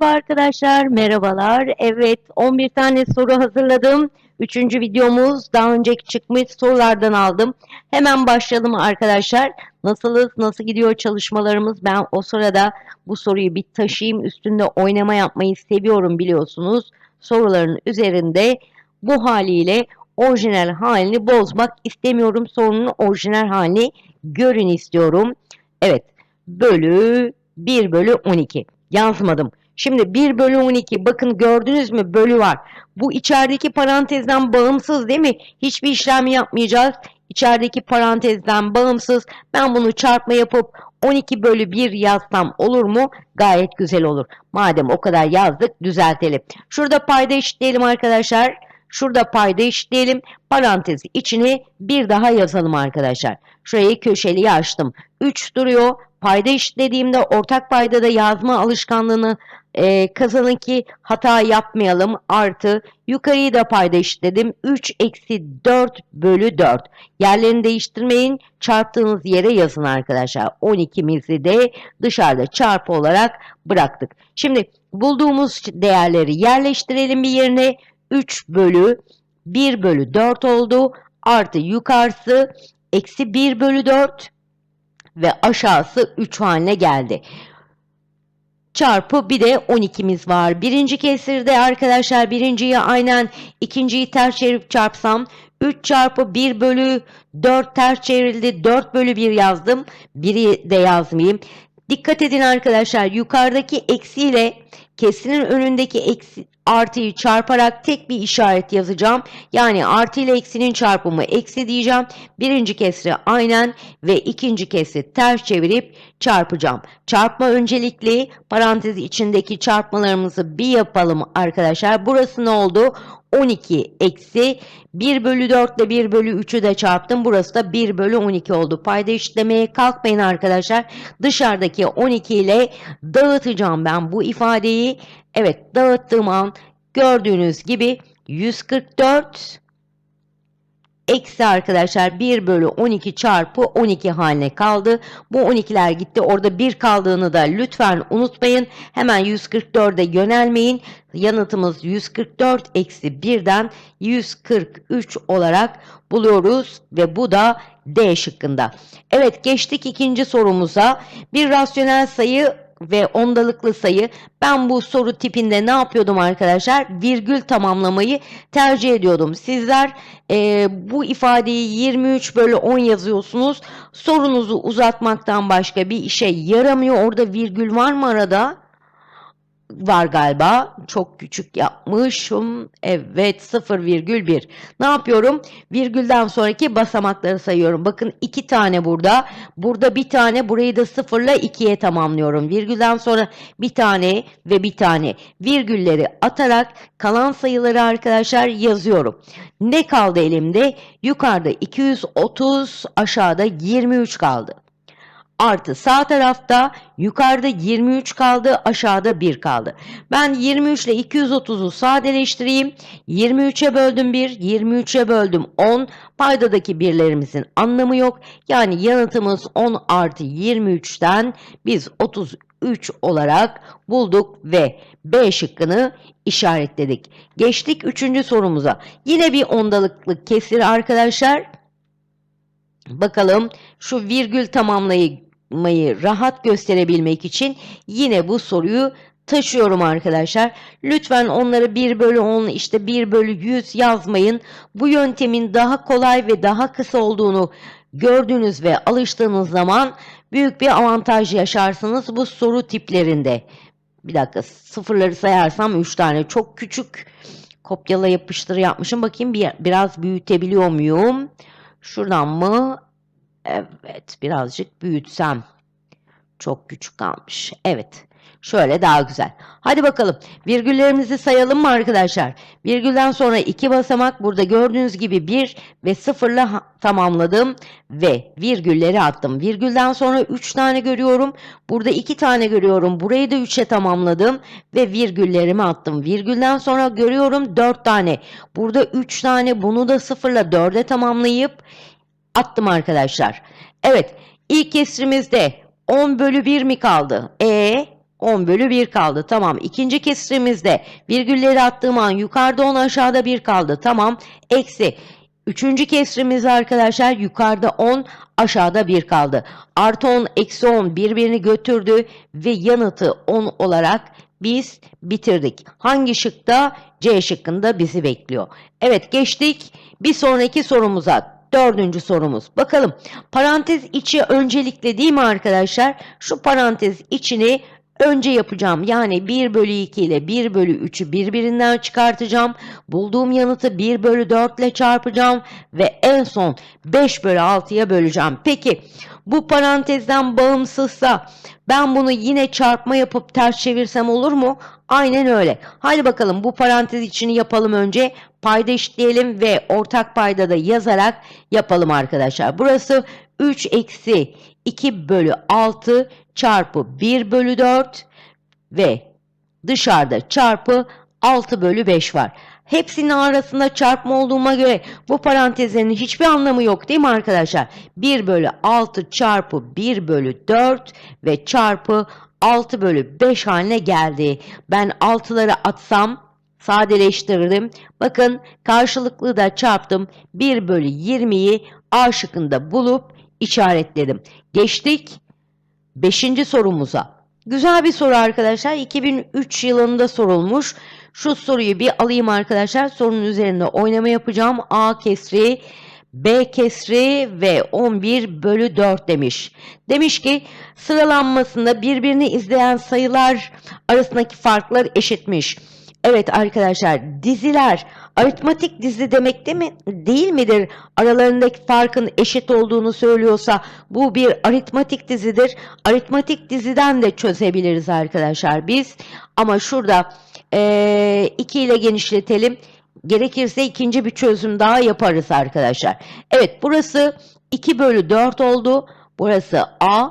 Merhaba arkadaşlar, merhabalar. Evet, 11 tane soru hazırladım. Üçüncü videomuz daha önceki çıkmış sorulardan aldım. Hemen başlayalım arkadaşlar. Nasılız, nasıl gidiyor çalışmalarımız? Ben o sırada bu soruyu bir taşıyayım. Üstünde oynama yapmayı seviyorum biliyorsunuz. Soruların üzerinde bu haliyle orijinal halini bozmak istemiyorum. Sorunun orijinal halini görün istiyorum. Evet, bölü 1 bölü 12 yazmadım. Şimdi 1 bölü 12 bakın gördünüz mü bölü var. Bu içerideki parantezden bağımsız değil mi? Hiçbir işlem yapmayacağız. İçerideki parantezden bağımsız. Ben bunu çarpma yapıp 12 bölü 1 yazsam olur mu? Gayet güzel olur. Madem o kadar yazdık düzeltelim. Şurada payda eşitleyelim arkadaşlar. Şurada payda eşitleyelim. Parantezi içine bir daha yazalım arkadaşlar. Şurayı köşeliği açtım. 3 duruyor. Payda eşitlediğimde ortak paydada yazma alışkanlığını e, kazanın ki hata yapmayalım. Artı yukarıyı da payda eşitledim. 3 eksi 4 bölü 4. Yerlerini değiştirmeyin. Çarptığınız yere yazın arkadaşlar. 12'mizi de dışarıda çarpı olarak bıraktık. Şimdi bulduğumuz değerleri yerleştirelim bir yerine. 3 bölü 1 bölü 4 oldu. Artı yukarısı eksi 1 bölü 4 ve aşağısı 3 haline geldi. Çarpı bir de 12'miz var. Birinci kesirde arkadaşlar birinciyi aynen ikinciyi ters çevirip çarpsam 3 çarpı 1 bölü 4 ters çevrildi. 4 bölü 1 yazdım. 1'i de yazmayayım. Dikkat edin arkadaşlar yukarıdaki eksiyle kesinin önündeki eksi, artıyı çarparak tek bir işaret yazacağım. Yani artı ile eksinin çarpımı eksi diyeceğim. Birinci kesri aynen ve ikinci kesri ters çevirip çarpacağım. Çarpma öncelikli parantez içindeki çarpmalarımızı bir yapalım arkadaşlar. Burası ne oldu? 12 eksi 1 bölü 4 ile 1 bölü 3'ü de çarptım. Burası da 1 bölü 12 oldu. Payda işlemeye kalkmayın arkadaşlar. Dışarıdaki 12 ile dağıtacağım ben bu ifadeyi. Evet dağıttığım an gördüğünüz gibi 144 eksi arkadaşlar 1 bölü 12 çarpı 12 haline kaldı. Bu 12'ler gitti. Orada 1 kaldığını da lütfen unutmayın. Hemen 144'e yönelmeyin. Yanıtımız 144 eksi 1'den 143 olarak buluyoruz ve bu da D şıkkında. Evet geçtik ikinci sorumuza. Bir rasyonel sayı ve ondalıklı sayı. Ben bu soru tipinde ne yapıyordum arkadaşlar? Virgül tamamlamayı tercih ediyordum. Sizler e, bu ifadeyi 23 bölü 10 yazıyorsunuz. Sorunuzu uzatmaktan başka bir işe yaramıyor. Orada virgül var mı arada? Var galiba. Çok küçük yapmışım. Evet 0,1. Ne yapıyorum? Virgülden sonraki basamakları sayıyorum. Bakın iki tane burada. Burada bir tane. Burayı da sıfırla ikiye tamamlıyorum. Virgülden sonra bir tane ve bir tane. Virgülleri atarak kalan sayıları arkadaşlar yazıyorum. Ne kaldı elimde? Yukarıda 230 aşağıda 23 kaldı artı sağ tarafta yukarıda 23 kaldı aşağıda 1 kaldı. Ben 23 ile 230'u sadeleştireyim. 23'e böldüm 1, 23'e böldüm 10. Paydadaki birlerimizin anlamı yok. Yani yanıtımız 10 artı 23'ten biz 33 olarak bulduk ve B şıkkını işaretledik. Geçtik 3. sorumuza. Yine bir ondalıklı kesir arkadaşlar. Bakalım şu virgül tamamlayı yapmayı rahat gösterebilmek için yine bu soruyu taşıyorum arkadaşlar. Lütfen onları 1 bölü 10 işte 1 bölü 100 yazmayın. Bu yöntemin daha kolay ve daha kısa olduğunu gördüğünüz ve alıştığınız zaman büyük bir avantaj yaşarsınız bu soru tiplerinde. Bir dakika sıfırları sayarsam 3 tane çok küçük kopyala yapıştır yapmışım. Bakayım bir, biraz büyütebiliyor muyum? Şuradan mı? Evet birazcık büyütsem. Çok küçük kalmış. Evet. Şöyle daha güzel. Hadi bakalım. Virgüllerimizi sayalım mı arkadaşlar? Virgülden sonra iki basamak burada gördüğünüz gibi 1 ve 0 ile tamamladım ve virgülleri attım. Virgülden sonra 3 tane görüyorum. Burada 2 tane görüyorum. Burayı da 3'e tamamladım ve virgüllerimi attım. Virgülden sonra görüyorum 4 tane. Burada 3 tane bunu da 0 ile 4'e tamamlayıp attım arkadaşlar. Evet ilk kesrimizde 10 bölü 1 mi kaldı? E 10 bölü 1 kaldı. Tamam. İkinci kesirimizde virgülleri attığım an yukarıda 10 aşağıda 1 kaldı. Tamam. Eksi. Üçüncü kesrimiz arkadaşlar yukarıda 10 aşağıda 1 kaldı. Artı 10 eksi 10 birbirini götürdü ve yanıtı 10 olarak biz bitirdik. Hangi şıkta? C şıkkında bizi bekliyor. Evet geçtik bir sonraki sorumuza. Dördüncü sorumuz. Bakalım parantez içi öncelikle değil mi arkadaşlar? Şu parantez içini önce yapacağım. Yani 1 bölü 2 ile 1 bölü 3'ü birbirinden çıkartacağım. Bulduğum yanıtı 1 bölü 4 ile çarpacağım. Ve en son 5 bölü 6'ya böleceğim. Peki bu parantezden bağımsızsa ben bunu yine çarpma yapıp ters çevirsem olur mu? Aynen öyle. Hadi bakalım bu parantez içini yapalım önce. Payda eşitleyelim ve ortak payda da yazarak yapalım arkadaşlar. Burası 3 eksi 2 bölü 6 çarpı 1 bölü 4 ve dışarıda çarpı 6 bölü 5 var. Hepsinin arasında çarpma olduğuma göre bu parantezlerin hiçbir anlamı yok değil mi arkadaşlar? 1 bölü 6 çarpı 1 bölü 4 ve çarpı 6 bölü 5 haline geldi. Ben 6'ları atsam sadeleştiririm. Bakın karşılıklı da çarptım. 1 bölü 20'yi A şıkkında bulup işaretledim. Geçtik 5. sorumuza. Güzel bir soru arkadaşlar. 2003 yılında sorulmuş. Şu soruyu bir alayım arkadaşlar. Sorunun üzerinde oynama yapacağım. A kesri, B kesri ve 11 bölü 4 demiş. Demiş ki sıralanmasında birbirini izleyen sayılar arasındaki farklar eşitmiş. Evet arkadaşlar diziler aritmatik dizi demek değil mi? Değil midir? Aralarındaki farkın eşit olduğunu söylüyorsa bu bir aritmatik dizidir. Aritmatik diziden de çözebiliriz arkadaşlar biz. Ama şurada 2 ile genişletelim. Gerekirse ikinci bir çözüm daha yaparız arkadaşlar. Evet burası 2 bölü 4 oldu. Burası A,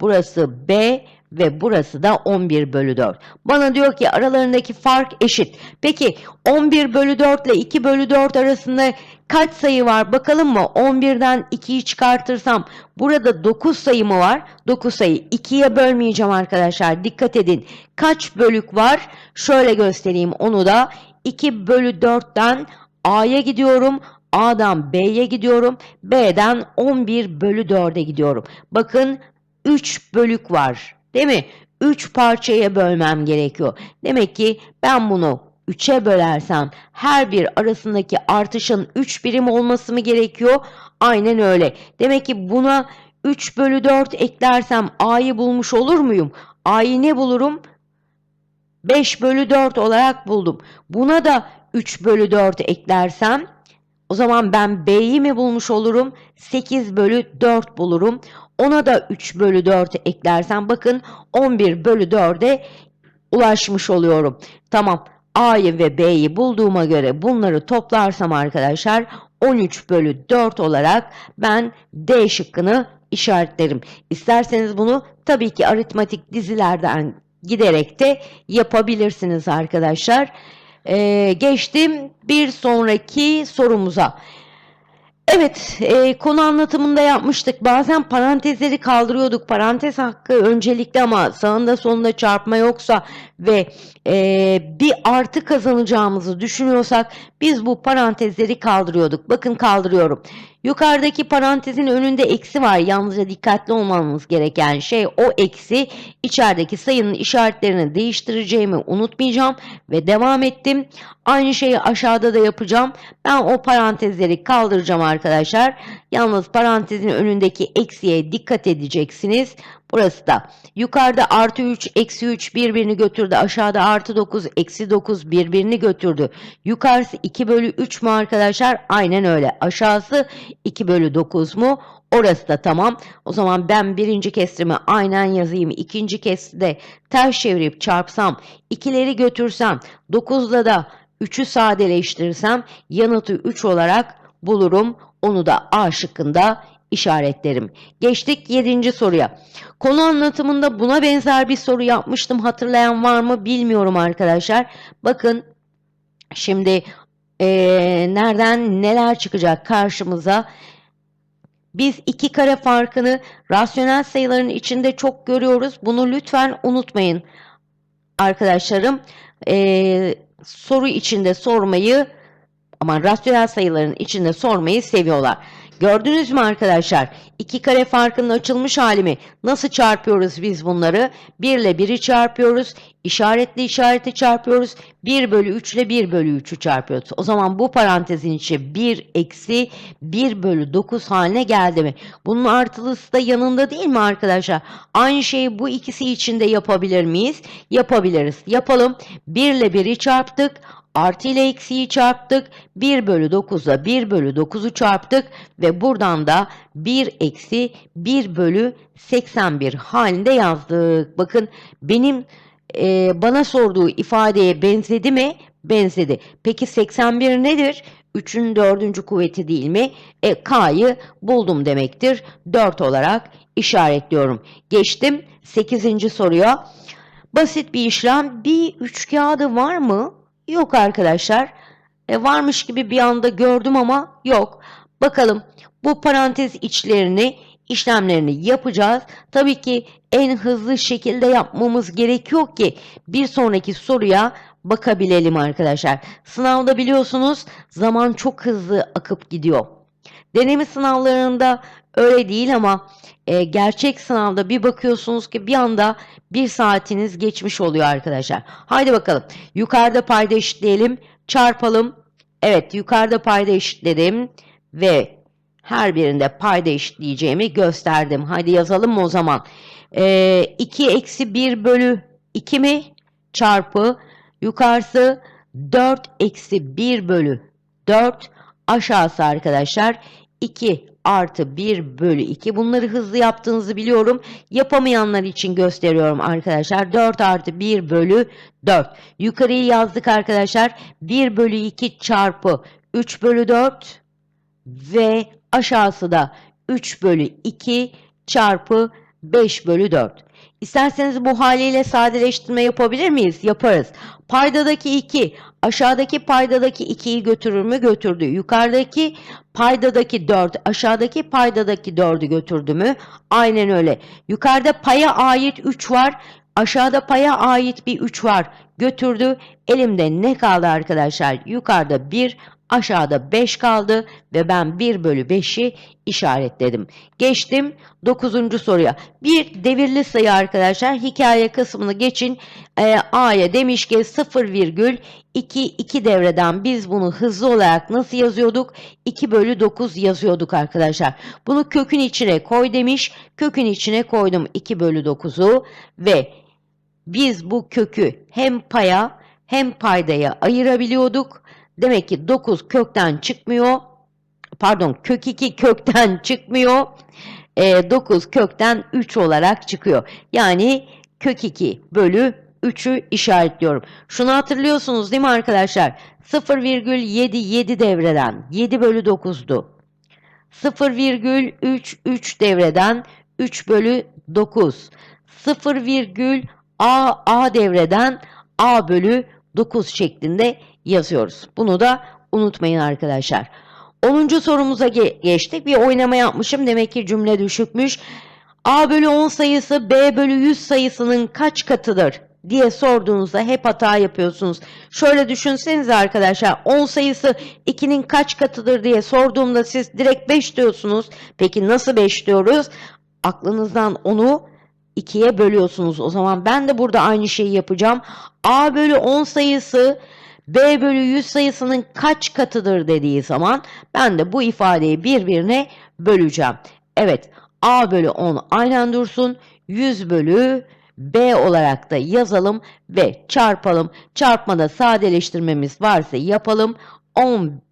burası B ve burası da 11 bölü 4. Bana diyor ki aralarındaki fark eşit. Peki 11 bölü 4 ile 2 bölü 4 arasında kaç sayı var bakalım mı? 11'den 2'yi çıkartırsam burada 9 sayı mı var? 9 sayı. 2'ye bölmeyeceğim arkadaşlar. Dikkat edin. Kaç bölük var? Şöyle göstereyim onu da. 2 bölü 4'ten A'ya gidiyorum. A'dan B'ye gidiyorum. B'den 11 bölü 4'e gidiyorum. Bakın 3 bölük var. Değil mi? 3 parçaya bölmem gerekiyor. Demek ki ben bunu 3'e bölersem her bir arasındaki artışın 3 birim olması mı gerekiyor? Aynen öyle. Demek ki buna 3 bölü 4 eklersem A'yı bulmuş olur muyum? A'yı ne bulurum? 5 bölü 4 olarak buldum. Buna da 3 bölü 4 eklersem o zaman ben B'yi mi bulmuş olurum? 8 bölü 4 bulurum. Ona da 3 bölü 4 eklersem bakın 11 bölü 4'e ulaşmış oluyorum. Tamam A'yı ve B'yi bulduğuma göre bunları toplarsam arkadaşlar 13 bölü 4 olarak ben D şıkkını işaretlerim. İsterseniz bunu tabii ki aritmatik dizilerden giderek de yapabilirsiniz arkadaşlar. Ee, geçtim bir sonraki sorumuza. Evet, e, konu anlatımında yapmıştık. Bazen parantezleri kaldırıyorduk. Parantez hakkı öncelikli ama sağında sonunda çarpma yoksa ve e, bir artı kazanacağımızı düşünüyorsak biz bu parantezleri kaldırıyorduk. Bakın kaldırıyorum. Yukarıdaki parantezin önünde eksi var. Yalnızca dikkatli olmamız gereken şey o eksi. İçerideki sayının işaretlerini değiştireceğimi unutmayacağım ve devam ettim. Aynı şeyi aşağıda da yapacağım. Ben o parantezleri kaldıracağım arkadaşlar. Yalnız parantezin önündeki eksiye dikkat edeceksiniz. Burası da yukarıda artı 3, eksi 3 birbirini götürdü. Aşağıda artı 9, eksi 9 birbirini götürdü. Yukarısı 2 bölü 3 mü arkadaşlar? Aynen öyle. Aşağısı 2 bölü 9 mu? Orası da tamam. O zaman ben birinci kesrimi aynen yazayım. İkinci kesride ters çevirip çarpsam, ikileri götürsem, 9'la da 3'ü sadeleştirirsem yanıtı 3 olarak bulurum. Onu da A şıkkında işaretlerim. Geçtik 7. soruya. Konu anlatımında buna benzer bir soru yapmıştım. Hatırlayan var mı bilmiyorum arkadaşlar. Bakın şimdi ee, nereden neler çıkacak karşımıza. Biz iki kare farkını rasyonel sayıların içinde çok görüyoruz. Bunu lütfen unutmayın. arkadaşlarım eee, soru içinde sormayı ama rasyonel sayıların içinde sormayı seviyorlar. Gördünüz mü arkadaşlar? İki kare farkının açılmış hali mi? Nasıl çarpıyoruz biz bunları? 1 ile 1'i çarpıyoruz. İşaretli işareti çarpıyoruz. 1 bölü 3 ile 1 bölü 3'ü çarpıyoruz. O zaman bu parantezin içi 1 eksi 1 bölü 9 haline geldi mi? Bunun artılısı da yanında değil mi arkadaşlar? Aynı şeyi bu ikisi için de yapabilir miyiz? Yapabiliriz. Yapalım. 1 ile 1'i çarptık. Artı ile eksiği çarptık. 1 bölü 9'a 1 bölü 9'u çarptık. Ve buradan da 1 eksi 1 bölü 81 halinde yazdık. Bakın benim e, bana sorduğu ifadeye benzedi mi? Benzedi. Peki 81 nedir? 3'ün 4. kuvveti değil mi? E, K'yı buldum demektir. 4 olarak işaretliyorum. Geçtim 8. soruya. Basit bir işlem. Bir üç kağıdı var mı? Yok arkadaşlar. E, varmış gibi bir anda gördüm ama yok. Bakalım bu parantez içlerini işlemlerini yapacağız. Tabii ki en hızlı şekilde yapmamız gerekiyor ki bir sonraki soruya bakabilelim arkadaşlar. Sınavda biliyorsunuz zaman çok hızlı akıp gidiyor. Deneme sınavlarında öyle değil ama e, gerçek sınavda bir bakıyorsunuz ki bir anda bir saatiniz geçmiş oluyor arkadaşlar. Haydi bakalım. Yukarıda payda eşitleyelim. Çarpalım. Evet yukarıda payda eşitledim. Ve her birinde payda eşitleyeceğimi gösterdim. Haydi yazalım mı o zaman? E, 2 eksi 1 bölü 2 mi? Çarpı yukarısı 4 eksi 1 bölü 4 aşağısı arkadaşlar 2 artı 1 bölü 2. Bunları hızlı yaptığınızı biliyorum. Yapamayanlar için gösteriyorum arkadaşlar. 4 artı 1 bölü 4. Yukarıyı yazdık arkadaşlar. 1 bölü 2 çarpı 3 bölü 4 ve aşağısı da 3 bölü 2 çarpı 5 bölü 4. İsterseniz bu haliyle sadeleştirme yapabilir miyiz? Yaparız. Paydadaki 2 aşağıdaki paydadaki 2'yi götürür mü? Götürdü. Yukarıdaki paydadaki 4 aşağıdaki paydadaki 4'ü götürdü mü? Aynen öyle. Yukarıda paya ait 3 var. Aşağıda paya ait bir 3 var. Götürdü. Elimde ne kaldı arkadaşlar? Yukarıda 1, aşağıda 5 kaldı ve ben 1 bölü 5'i işaretledim. Geçtim 9. soruya. Bir devirli sayı arkadaşlar. Hikaye kısmını geçin. Ee, A'ya demiş ki 0,2 2 devreden biz bunu hızlı olarak nasıl yazıyorduk? 2 bölü 9 yazıyorduk arkadaşlar. Bunu kökün içine koy demiş. Kökün içine koydum 2 bölü 9'u ve biz bu kökü hem paya hem paydaya ayırabiliyorduk. Demek ki 9 kökten çıkmıyor. Pardon kök 2 kökten çıkmıyor. E, 9 kökten 3 olarak çıkıyor. Yani kök 2 bölü 3'ü işaretliyorum. Şunu hatırlıyorsunuz değil mi arkadaşlar? 0,77 devreden 7 bölü 9'du. 0,33 devreden 3 bölü 9. 0, A, devreden A bölü 9 şeklinde yazıyoruz. Bunu da unutmayın arkadaşlar. 10. sorumuza ge geçtik. Bir oynama yapmışım. Demek ki cümle düşükmüş. A bölü 10 sayısı B bölü 100 sayısının kaç katıdır diye sorduğunuzda hep hata yapıyorsunuz. Şöyle düşünsenize arkadaşlar 10 sayısı 2'nin kaç katıdır diye sorduğumda siz direkt 5 diyorsunuz. Peki nasıl 5 diyoruz? Aklınızdan onu 2'ye bölüyorsunuz. O zaman ben de burada aynı şeyi yapacağım. A bölü 10 sayısı B bölü 100 sayısının kaç katıdır dediği zaman ben de bu ifadeyi birbirine böleceğim. Evet A bölü 10 aynen dursun. 100 bölü B olarak da yazalım ve çarpalım. Çarpmada sadeleştirmemiz varsa yapalım. 10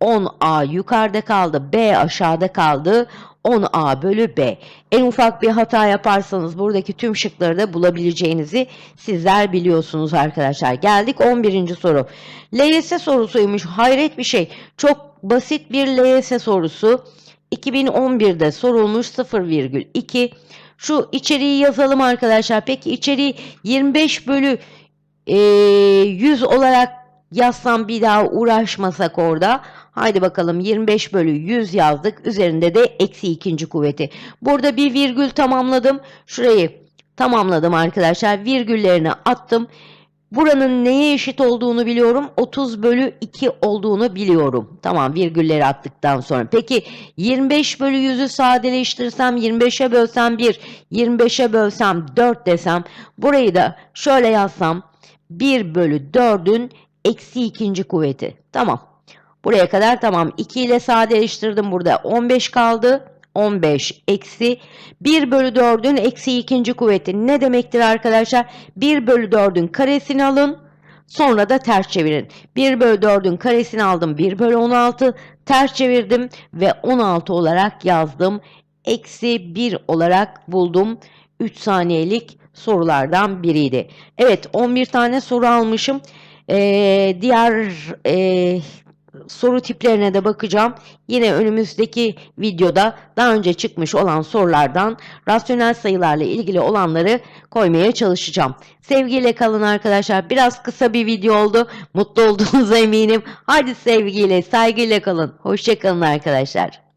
10A yukarıda kaldı, B aşağıda kaldı. 10A bölü B. En ufak bir hata yaparsanız buradaki tüm şıkları da bulabileceğinizi sizler biliyorsunuz arkadaşlar. Geldik 11. soru. LYS sorusuymuş. Hayret bir şey. Çok basit bir LYS sorusu. 2011'de sorulmuş 0,2. Şu içeriği yazalım arkadaşlar. Peki içeriği 25 bölü e, 100 olarak yazsam bir daha uğraşmasak orada. Haydi bakalım 25 bölü 100 yazdık. Üzerinde de eksi ikinci kuvveti. Burada bir virgül tamamladım. Şurayı Tamamladım arkadaşlar. Virgüllerini attım. Buranın neye eşit olduğunu biliyorum. 30 bölü 2 olduğunu biliyorum. Tamam virgülleri attıktan sonra. Peki 25 bölü 100'ü sadeleştirsem 25'e bölsem 1, 25'e bölsem 4 desem. Burayı da şöyle yazsam 1 bölü 4'ün eksi ikinci kuvveti. Tamam. Buraya kadar tamam. 2 ile sadeleştirdim burada. 15 kaldı. 15 eksi 1 bölü 4'ün eksi ikinci kuvveti ne demektir arkadaşlar? 1 bölü 4'ün karesini alın. Sonra da ters çevirin. 1 bölü 4'ün karesini aldım. 1 bölü 16 ters çevirdim ve 16 olarak yazdım. Eksi 1 olarak buldum. 3 saniyelik sorulardan biriydi. Evet 11 tane soru almışım. Ee, diğer e, soru tiplerine de bakacağım. Yine önümüzdeki videoda daha önce çıkmış olan sorulardan rasyonel sayılarla ilgili olanları koymaya çalışacağım. Sevgiyle kalın arkadaşlar. Biraz kısa bir video oldu. Mutlu olduğunuza eminim. Hadi sevgiyle, saygıyla kalın. Hoşçakalın arkadaşlar.